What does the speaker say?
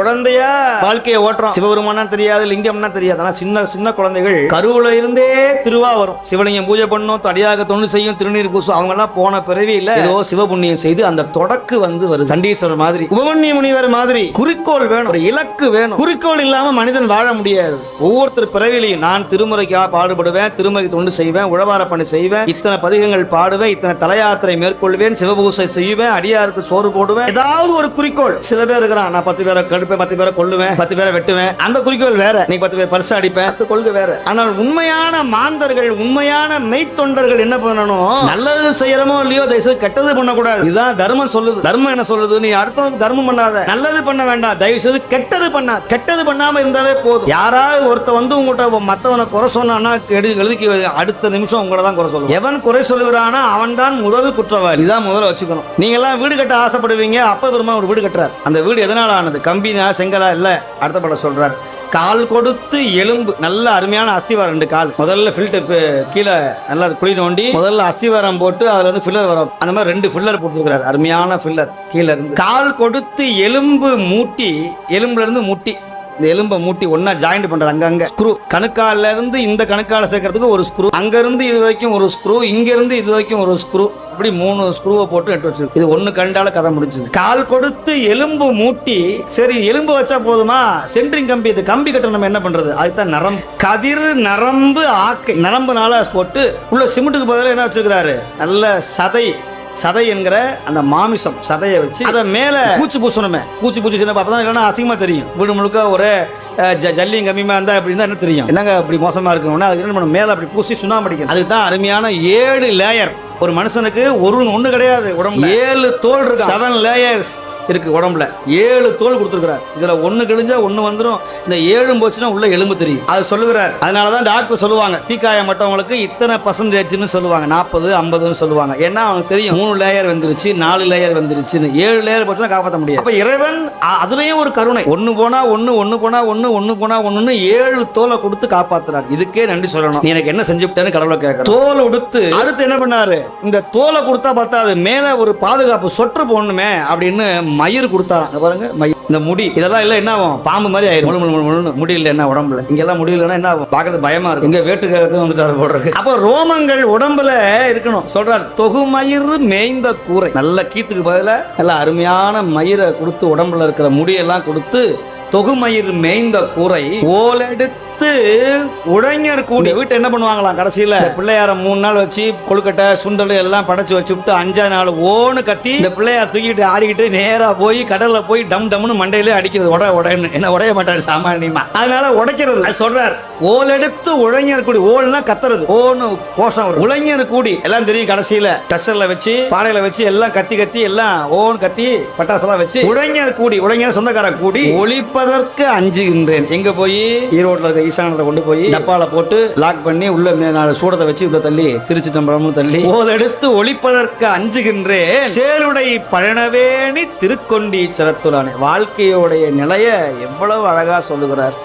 குழந்தையா? வாழ்க்கையை ஓட்டுறோம். சிவபெருமானா தெரியாது லிங்கம்னா தெரியாது. ஆனா சின்ன சின்ன குழந்தைகள் கருவுல இருந்தே திருவா வரும். சிவலிங்கம் பூஜை பண்ணும் தடியாக தொண்டு செய்யும் திருநீர் பூசும் அவங்க எல்லாம் போன பிறவி இல்ல. ஏதோ சிவபுண்ணியம் செய்து அந்த தொடக்கு வந்து வருது. சண்டீஸ்வரர் மாதிரி. உபமன்ய முனிவர் மாதிரி. குறிக்கோள் வேணும். ஒரு இலக்கு வேணும். குறிக்கோள் இல்லாம மனிதன் வாழ முடியாது. ஒவ்வொருத்தர் பிறவிலையும் நான் திருமுறைக்காக பாடுபடுவேன் திருமுறை தொண்டு செய்வேன் உழவார பணி செய்வேன் இத்தனை பதிகங்கள் பாடுவேன் இத்தனை தலையாத்திரை மேற்கொள்வேன் சிவபூசை செய்வேன் அடியாருக்கு சோறு போடுவேன். ஏதாவது ஒரு குறிக்கோள். சில பேர் இருக்கிறான் நான் பத்து பேரை பத்து பேரை கொல்லுவேன் பத்து பேரை வெட்டுவேன். அந்த குறிக்கோள் வேற. நீ பத்து பேர் பரிசு அடிப்பேன். பத்து கொள்கை வேற. ஆனால் உண்மையான மாந்தர்கள் உண்மையான மெய்த்தொண்டர்கள் என்ன பண்ணணும்? நல்லது செய்யறமோ இல்லையோ தயவு கெட்டது பண்ணக்கூடாது. இதுதான் தர்மம் சொல்லுது. தர்மம் என்ன சொல்லுது? நீ அடுத்தவனுக்கு தர்மம் பண்ணாத. நல்லது பண்ண வேண்டாம். தயவு செய்து கெட்டது பண்ணாத கெட்டது பண்ணாம இருந்தாலே போதும். யாராவது ஒருத்த வந்து உங்கள்கிட்ட மத்தவனை குறை சொன்னான்னா எழுதி எழுதிக்கு அடுத்த நிமிஷம் உங்களை தான் குறை சொல்லுவோம் எவன் குறை சொல்லுகிறானோ அவன் தான் முதல் குற்றவாளி. இதான் முதல்ல வச்சுக்கணும். நீங்க எல்லாம் வீடு கட்ட ஆசைப்படுவீங்க. அப்ப பெருமா ஒரு வீடு கட்டுறார். அந்த வீடு எதனால ஆனது? நம்பினா செங்கலா இல்லை. அடுத்த படம் சொல்கிறார் கால் கொடுத்து எலும்பு. நல்ல அருமையான அஸ்திவாரம் ரெண்டு கால். முதல்ல ஃபில்டர் கீழே நல்லா குழி நோண்டி முதல்ல அஸ்திவாரம் போட்டு அதுல இருந்து ஃபில்லர் வரும். அந்த மாதிரி ரெண்டு ஃபில்லர் போட்டுருக்கிறார். அருமையான ஃபில்லர் கீழே இருந்து. கால் கொடுத்து எலும்பு மூட்டி எலும்புல இருந்து முட்டி. இந்த எலும்பை மூட்டி ஒன்னா ஜாயிண்ட் பண்ற அங்கங்க. ஸ்க்ரூ கணுக்கால இருந்து இந்த கணுக்கால சேர்க்கறதுக்கு ஒரு ஸ்க்ரூ அங்க இருந்து இது வரைக்கும் ஒரு ஸ்க்ரூ இங்க இருந்து இது வரைக்கும் ஒரு ஸ்க்ரூ அப்படி மூணு ஸ்க்ரூவை போட்டு நட்டு வச்சிருக்கு. இது ஒண்ணு கண்டால கதை முடிஞ்சது. கால் கொடுத்து எலும்பு மூட்டி சரி எலும்பு வச்சா போதுமா? சென்ட்ரிங் கம்பி இது கம்பி கட்ட நம்ம என்ன பண்றது? அதுதான் நரம்பு கதிர் நரம்பு ஆக்கை. நரம்புனால போட்டு உள்ள சிமெண்ட்டுக்கு பதிலாக என்ன வச்சிருக்கிறாரு? நல்ல சதை. சதை என்கிற அந்த மாமிசம் சதையை வச்சு அதை மேல பூச்சி பூசணுமே. பூச்சி பூச்சி சின்ன அப்பதான் இல்லைன்னா அசிங்கமா தெரியும். வீடு முழுக்க ஒரே ஜ- ஜல்லியும் கம்மியமா இருந்தா அப்படி இருந்தா என்ன தெரியும்? என்னங்க அப்படி மோசமா இருக்கணும்னா அதுக்கு என்ன பண்ணணும்? மேல அப்படி பூசி சுண்ணாம்பு அடிக்கணும். அதுதான் அருமையான ஏழு லேயர் ஒரு மனுஷனுக்கு ஒரு ஒண்ணு கிடையாது உடம்பு ஏழு தோல் இருக்கு? செவன் லேயர்ஸ் இருக்கு உடம்புல. ஏழு தோல் கொடுத்துருக்கிறார். இதுல ஒண்ணு கிழிஞ்சா ஒண்ணு வந்துடும் இந்த ஏழும் போச்சுன்னா உள்ள எலும்பு தெரியும். அது சொல்லுகிறார். அதனாலதான் டாக்டர் சொல்லுவாங்க. தீக்காயம் மட்டவங்களுக்கு இத்தனை பர்சன்டேஜ்னு சொல்லுவாங்க. நாற்பது ஐம்பதுன்னு சொல்லுவாங்க. ஏன்னா அவனுக்கு தெரியும் மூணு லேயர் வந்துருச்சு நாலு லேயர் வந்துருச்சுன்னு. ஏழு லேயர் போச்சுன்னா காப்பாற்ற முடியும் அப்ப இறைவன் அதுலயும் ஒரு கருணை. ஒண்ணு போனா ஒண்ணு ஒண்ணு போனா ஒண்ணு ஒண்ணு போனா ஒண்ணுன்னு ஏழு தோலை கொடுத்து காப்பாத்துறாரு. இதுக்கே நன்றி சொல்லணும். எனக்கு என்ன செஞ்சு விட்டேன்னு கடவுளை கேட்கறேன் தோல் உடுத்து அடுத்து என்ன பண்ணாரு? இந்த தோலை கொடுத்தா பார்த்தாது மேல ஒரு பாதுகாப்பு சொற்று போடணுமே அப்படின்னு மயிர் கொடுத்தாராம் பாருங்க மயிர். இந்த முடி இதெல்லாம் இல்ல என்ன ஆகும்? பாம்பு மாதிரி ஆயிரும். முழு முழு முழு முடியல என்ன உடம்புல? இங்கெல்லாம் முடியலன்னா என்ன ஆகும்? பார்க்கறது பயமா இருக்கு இங்க வேட்டுக்காரத்து வந்துட்டாரு போடுறதுக்கு அப்போ ரோமங்கள் உடம்புல இருக்கணும். சொல்றாரு தொகுமயிர் மேய்ந்த கூரை. நல்ல கீத்துக்கு பதிலாக நல்ல அருமையான மயிரை கொடுத்து உடம்புல இருக்கிற முடியெல்லாம் கொடுத்து தொகுமயிர் மேய்ந்த கூரை ஓலெடுத்து உழைஞர் கூடி வீட்டை என்ன பண்ணுவாங்களாம் கடைசியில? பிள்ளையார மூணு நாள் வச்சு கொழுக்கட்டை சுண்டல் எல்லாம் படைச்சு வச்சு விட்டு அஞ்சாவது நாள் ஓன்னு கத்தி இந்த பிள்ளையார் தூக்கிட்டு ஆடிக்கிட்டு நேரா போய் கடல்ல போய் டம் டம்னு மண்டையிலே அடிக்கிறது. உட உடன்னு. என்ன உடைய மாட்டாரு சாமானியமா? அதனால உடைக்கிறது. சொல்றார். ஓலெடுத்து உழைஞர் கூடி ஓல்னா கத்துறது. ஓன்னு கோஷம் வரும். உழைஞர் கூடி எல்லாம் தெரியும் கடைசியில. டஸ்டர்ல வச்சு பானையில வச்சு எல்லாம் கத்தி கத்தி எல்லாம் ஓன்னு கத்தி பட்டாசெல்லாம் வச்சு. உழைஞர் கூடி உழைஞர் சொந்தக்கார கூடி. ஒழிப்பதற்கு அஞ்சுகின்றேன். எங்க போய்? ஈரோட்ல இருக்க ஈசானத்தை கொண்டு போய் டப்பால போட்டு லாக் பண்ணி உள்ள நாலு சூடத்தை வச்சு உள்ள தள்ளி திருச்சி தம்பரமும் தள்ளி ஓலெடுத்து ஒழிப்பதற்கு அஞ்சுகின்றேன். சேருடை பழனவேணி திருக்கொண்டி சிறத்துலானே வாழ்க்கையோடைய நிலைய எவ்வளவு அழகா சொல்லுகிறார்.